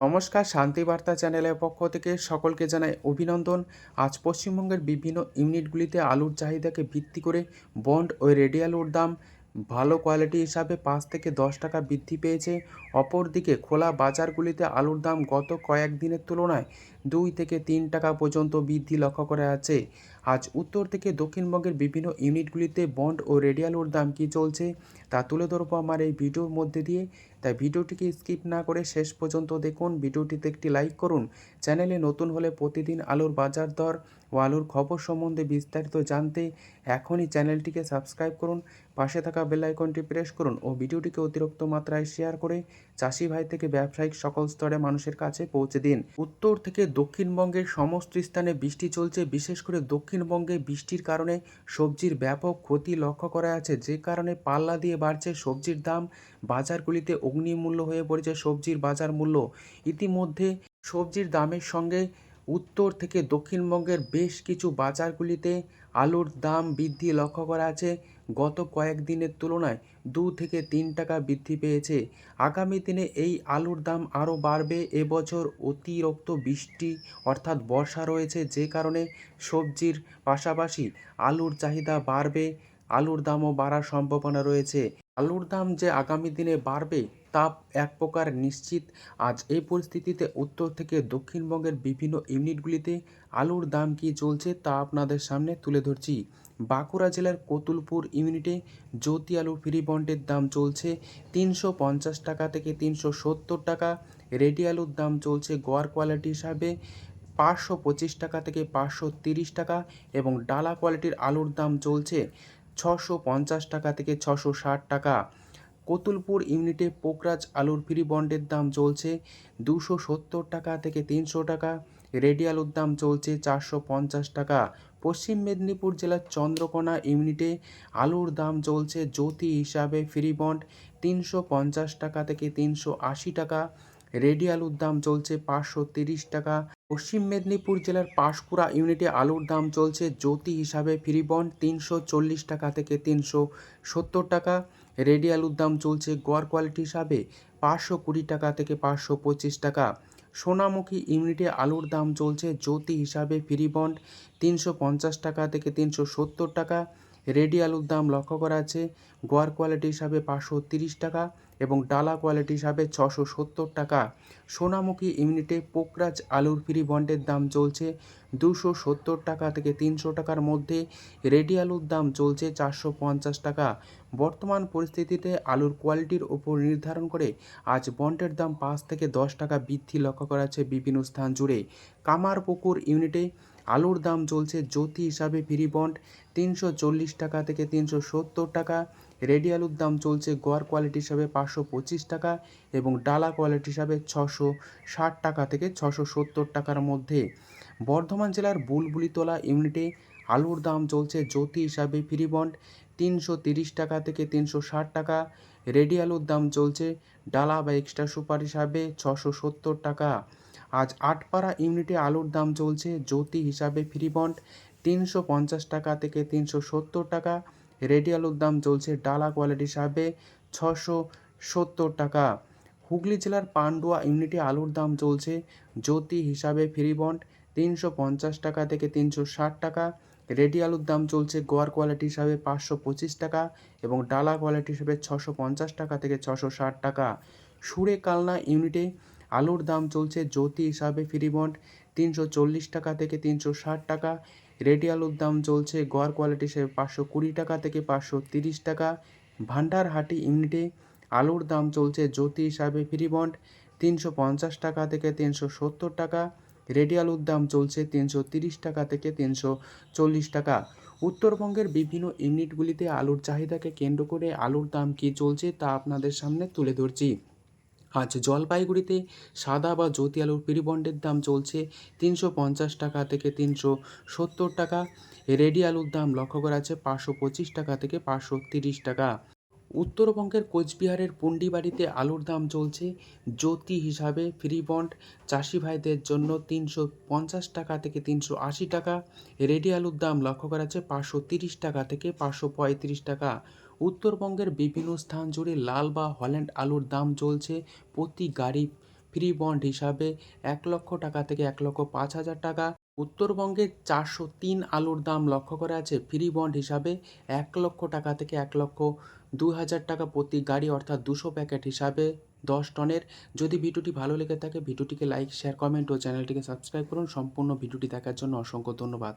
নমস্কার শান্তিবার্তা চ্যানেলের পক্ষ থেকে সকলকে জানাই অভিনন্দন। আজ পশ্চিমবঙ্গের বিভিন্ন ইউনিটগুলিতে আলুর চাহিদাকে ভিত্তি করে বন্ড ও রেডি আলুর দাম ভালো কোয়ালিটি হিসাবে পাঁচ থেকে দশ টাকা বৃদ্ধি পেয়েছে। অপরদিকে, খোলা বাজারগুলিতে আলুর দাম গত কয়েক দিনের তুলনায় দুই থেকে তিন টাকা পর্যন্ত বৃদ্ধি লক্ষ্য করা আছে আজ উত্তর থেকে দক্ষিণবঙ্গের বিভিন্ন ইউনিটগুলিতে বন্ড ও রেডি আলুর দাম কী চলছে তা তুলে ধরবো আমার এই ভিডিওর মধ্যে দিয়ে। তাই ভিডিওটিকে স্কিপ না করে শেষ পর্যন্ত দেখুন, ভিডিওটিতে একটি লাইক করুন। চ্যানেলে নতুন হলে প্রতিদিন আলুর বাজার দর ও আলুর খবর সম্বন্ধে বিস্তারিত জানতে এখনই চ্যানেলটিকে সাবস্ক্রাইব করুন, পাশে থাকা বেল আইকনটি প্রেস করুন ও ভিডিওটিকে অতিরিক্ত মাত্রায় শেয়ার করে চাষি ভাই থেকে ব্যবসায়িক সকল স্তরে মানুষের কাছে পৌঁছে দিন। উত্তর থেকে দক্ষিণবঙ্গের সমস্ত স্থানে বৃষ্টি চলছে। বিশেষ করে দক্ষিণবঙ্গে বৃষ্টির কারণে সবজির ব্যাপক ক্ষতি লক্ষ্য করা আছে। যে কারণে পাল্লা দিয়ে বাড়ছে সবজির দাম। বাজারগুলিতে অগ্নিমূল্য হয়ে পড়েছে সবজির বাজার মূল্য। ইতিমধ্যে সবজির দামের সঙ্গে উত্তর থেকে দক্ষিণবঙ্গের বেশ কিছু বাজারগুলিতে আলুর দাম বৃদ্ধি লক্ষ্য করা আছে। গত কয়েক দিনের তুলনায় দু থেকে তিন টাকা বৃদ্ধি পেয়েছে। আগামী দিনে এই আলুর দাম আরও বাড়বে। এবছর অতিরিক্ত বৃষ্টি অর্থাৎ বর্ষা রয়েছে যে কারণে সবজির পাশাপাশি আলুর চাহিদা বাড়বে। আলুর দামও বাড়ার সম্ভাবনা রয়েছে। আলুর দাম যে আগামী দিনে বাড়বে তা এক প্রকার নিশ্চিত। আজ এই পরিস্থিতিতে উত্তর থেকে দক্ষিণবঙ্গের বিভিন্ন ইউনিটগুলিতে আলুর দাম কী চলছে তা আপনাদের সামনে তুলে ধরছি। বাঁকুড়া জেলার কতুলপুর ইউনিটে জ্যোতি আলু ফ্রি বন্ডের দাম চলছে তিনশো পঞ্চাশ টাকা থেকে তিনশো সত্তর টাকা। রেডি আলুর দাম চলছে গোয়ার কোয়ালিটি হিসাবে পাঁচশো পঁচিশ টাকা থেকে পাঁচশো তিরিশ টাকা এবং ডালা কোয়ালিটির আলুর দাম চলছে ছশো পঞ্চাশ টাকা থেকে ছশো ষাট টাকা। কতুলপুর ইউনিটে পোকরাজ আলুর ফ্রি বন্ডের দাম চলছে দুশো সত্তর টাকা থেকে তিনশো টাকা। রেডি আলুর দাম চলছে চারশো পঞ্চাশ টাকা। পশ্চিম মেদিনীপুর জেলার চন্দ্রকোনা ইউনিটে আলুর দাম চলছে জ্যোতি হিসাবে ফ্রি বন্ড তিনশো পঞ্চাশ টাকা থেকে তিনশো আশি টাকা। রেডি আলুর দাম চলছে পাঁচশো তিরিশ টাকা। পশ্চিম মেদিনীপুর জেলার পাঁশকুড়া ইউনিটে আলুর দাম চলছে জ্যোতি হিসাবে ফ্রি বন্ড তিনশো চল্লিশ টাকা থেকে তিনশো সত্তর টাকা। রেডি আলুর দাম চলছে গড় কোয়ালিটি হিসাবে পাঁচশো কুড়ি টাকা থেকে পাঁচশো পঁচিশ টাকা। সোনামুখী ইউনিটে আলুর দাম চলছে জ্যোতি হিসাবে ফ্রি বন্ড তিনশো পঞ্চাশ টাকা থেকে তিনশো সত্তর টাকা। রেডি আলুর দাম লক্ষ্য করা আছে। গোয়ার কোয়ালিটি হিসাবে পাঁচশো তিরিশ টাকা এবং ডালা কোয়ালিটি হিসাবে ছশো সত্তর টাকা। সোনামুখী ইউনিটে পোকরাজ আলুর ফ্রি বন্ডের দাম চলছে দুশো সত্তর টাকা থেকে তিনশো টাকার মধ্যে। রেডি আলুর দাম চলছে চারশো পঞ্চাশ টাকা। বর্তমান পরিস্থিতিতে আলুর কোয়ালিটির ওপর নির্ধারণ করে আজ বন্ডের দাম পাঁচ থেকে দশ টাকা বৃদ্ধি লক্ষ্য করা যাচ্ছে বিভিন্ন স্থান জুড়ে। কামারপুকুর ইউনিটে আলুর দাম চলছে জ্যোতি হিসাবে ফ্রি বন্ড তিনশো চল্লিশ টাকা থেকে তিনশো সত্তর টাকা। রেডি আলুর দাম চলছে গোয়ার কোয়ালিটি হিসাবে পাঁচশো পঁচিশ টাকা এবং ডালা কোয়ালিটি হিসাবে ছশো ষাট টাকা থেকে ছশো সত্তর টাকার মধ্যে। বর্ধমান জেলার বুলবুলিতলা ইউনিটে আলুর দাম চলছে জ্যোতি হিসাবে ফ্রি বন্ড তিনশো তিরিশ টাকা থেকে তিনশো ষাট টাকা। রেডি আলুর দাম চলছে ডালা বা এক্সট্রা সুপার হিসাবে ছশো সত্তর টাকা। আজ আটপাড়া ইউনিটে আলুর দাম চলছে জ্যোতি হিসাবে ফ্রি বন্ড তিনশো পঞ্চাশ টাকা থেকে তিনশো সত্তর টাকা। রেডি আলুর দাম চলছে ডালা কোয়ালিটি হিসাবে ছশো সত্তর টাকা। হুগলি জেলার পান্ডুয়া ইউনিটে আলুর দাম চলছে জ্যোতি হিসাবে ফ্রি বন্ড তিনশো পঞ্চাশ টাকা থেকে তিনশো ষাট টাকা। রেডি আলুর দাম চলছে গোয়ার কোয়ালিটি হিসাবে পাঁচশো পঁচিশ টাকা এবং ডালা কোয়ালিটি হিসাবে ছশো পঞ্চাশ টাকা থেকে ছশো ষাট টাকা। সুরে কালনা ইউনিটে আলুর দাম চলছে জ্যোতি হিসাবে ফ্রি বন্ড তিনশো চল্লিশ টাকা থেকে তিনশো ষাট টাকা। রেডি আলুর দাম চলছে গড় কোয়ালিটি হিসেবে পাঁচশো কুড়ি টাকা থেকে পাঁচশো তিরিশ টাকা। ভান্ডারহাটি ইউনিটে আলুর দাম চলছে জ্যোতি হিসাবে ফ্রি বন্ড তিনশো পঞ্চাশ টাকা থেকে তিনশো সত্তর টাকা। রেডি আলুর দাম চলছে তিনশো তিরিশ টাকা থেকে তিনশো চল্লিশ টাকা। উত্তরবঙ্গের বিভিন্ন ইউনিটগুলিতে আলুর চাহিদাকে কেন্দ্র করে আলুর দাম কী চলছে তা আপনাদের সামনে তুলে ধরছি। আজ জলপাইগুড়িতে সাদা বা জ্যোতি আলুর পিরিবন্ডের দাম চলছে তিনশো পঞ্চাশ টাকা থেকে তিনশো সত্তর টাকা। রেডি আলুর দাম লক্ষ্য করা আছে পাঁচশো পঁচিশ টাকা থেকে পাঁচশো তিরিশ টাকা। উত্তরবঙ্গের কোচবিহারের পুন্ডিবাড়িতে আলুর দাম চলছে জ্যোতি হিসাবে ফ্রি বন্ড চাষি ভাইদের জন্য তিনশো পঞ্চাশ টাকা থেকে তিনশো আশি টাকা। রেডি আলুর দাম লক্ষ্য করা আছে পাঁচশো তিরিশ টাকা থেকে পাঁচশো পঁয়ত্রিশ টাকা। উত্তরবঙ্গের বিভিন্ন স্থান জুড়ে লাল বা হল্যান্ড আলুর দাম চলছে প্রতি গাড়ি ফ্রি বন্ড হিসাবে এক লক্ষ টাকা থেকে এক লক্ষ পাঁচ হাজার টাকা। উত্তরবঙ্গে চারশো তিন আলুর দাম লক্ষ্য করা আছে ফ্রি বন্ড হিসাবে এক লক্ষ টাকা থেকে এক লক্ষ দু হাজার টাকা প্রতি গাড়ি অর্থাৎ দুশো প্যাকেট হিসাবে দশ টনের। যদি ভিডিওটি ভালো লেগে থাকে, ভিডিওটিকে লাইক, শেয়ার, কমেন্ট ও চ্যানেলটিকে সাবস্ক্রাইব করুন। সম্পূর্ণ ভিডিওটি দেখার জন্য অসংখ্য ধন্যবাদ।